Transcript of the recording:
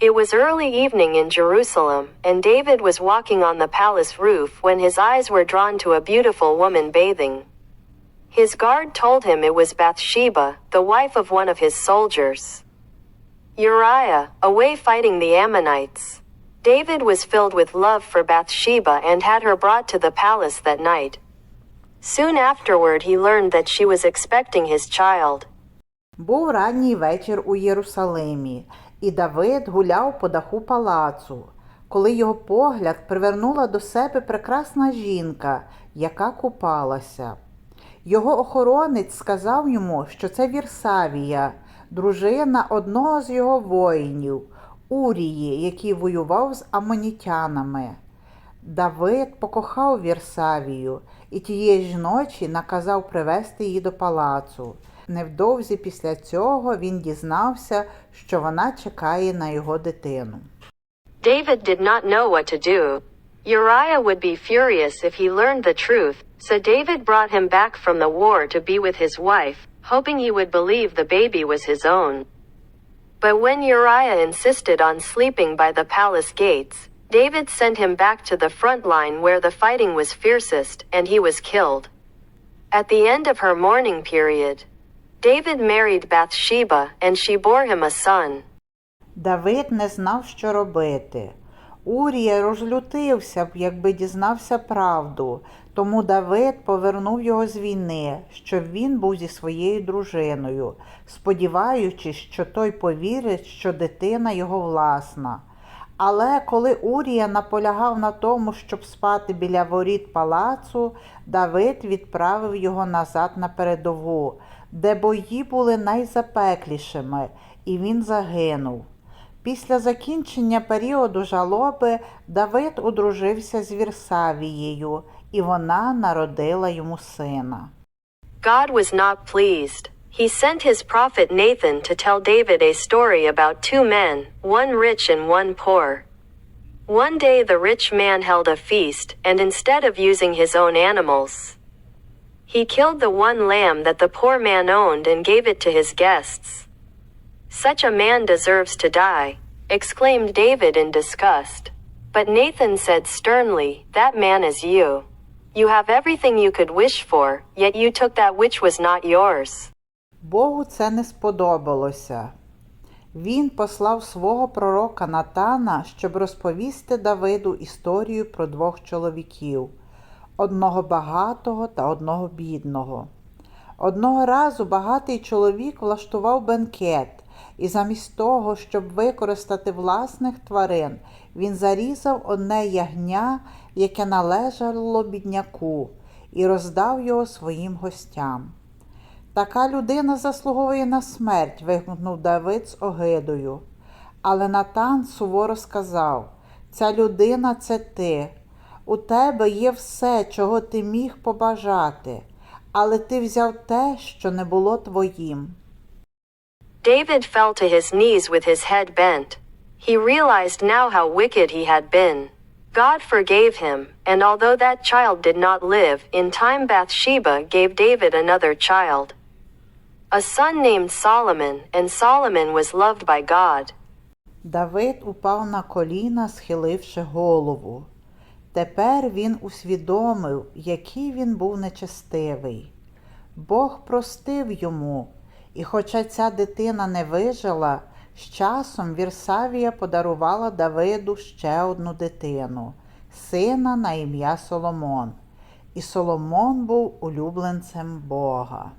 It was early evening in Jerusalem, and David was walking on the palace roof when his eyes were drawn to a beautiful woman bathing. His guard told him it was Bathsheba, the wife of one of his soldiers. Uriah, away fighting the Ammonites. David was filled with love for Bathsheba and had her brought to the palace that night. Soon afterward, he learned that she was expecting his child. Був ранній вечір у Єрусалимі, і Давид гуляв по даху палацу, коли його погляд привернула до себе прекрасна жінка, яка купалася. Його охоронець сказав йому, що це Вірсавія, дружина одного з його воїнів, Урії, який воював з амонітянами. Давид покохав Вірсавію і тієї ж ночі наказав привезти її до палацу. Невдовзі після цього він дізнався, що вона чекає на його дитину. David did not know what to do. Uriah would be furious if he learned the truth, so David brought him back from the war to be with his wife, hoping he would believe the baby was his own. But when Uriah insisted on sleeping by the palace gates, David sent him back to the front line where the fighting was fiercest, and he was killed. At the end of her mourning period, David married Bathsheba, and she bore him a son. Давид не знав, що робити. Урія розлютився б, якби дізнався правду, тому Давид повернув його з війни, щоб він був зі своєю дружиною, сподіваючись, що той повірить, що дитина його власна. Але коли Урія наполягав на тому, щоб спати біля воріт палацу, Давид відправив його назад на передову, де бої були найзапеклішими, і він загинув. Після закінчення періоду жалоби Давид одружився з Вірсавією, і вона народила йому сина. God was not pleased. He sent his prophet Nathan to tell David a story about two men, one rich and one poor. One day the rich man held a feast, and instead of using his own animals, he killed the one lamb that the poor man owned and gave it to his guests. Such a man deserves to die, exclaimed David in disgust. But Nathan said sternly, That man is you. You have everything you could wish for, yet you took that which was not yours. Богу це не сподобалося. Він послав свого пророка Натана, щоб розповісти Давиду історію про двох чоловіків одного багатого та одного бідного. Одного разу багатий чоловік влаштував бенкет, і замість того, щоб використати власних тварин, він зарізав одне ягня, яке належало бідняку, і роздав його своїм гостям. Така людина заслуговує на смерть, вигукнув Давид з огидою. Але Натан суворо сказав: Ця людина це ти. У тебе є все, чого ти міг побажати, але ти взяв те, що не було твоїм. David fell to his knees with his head bent. He realized now how wicked he had been. God forgave him, and although that child did not live, in time Bathsheba gave David another child. A son named Solomon, and Solomon was loved by God. Давид упав на коліна, схиливши голову. Тепер він усвідомив, який він був нечестивий. Бог простив йому, і хоча ця дитина не вижила, з часом Вірсавія подарувала Давиду ще одну дитину, сина на ім'я Соломон. І Соломон був улюбленцем Бога.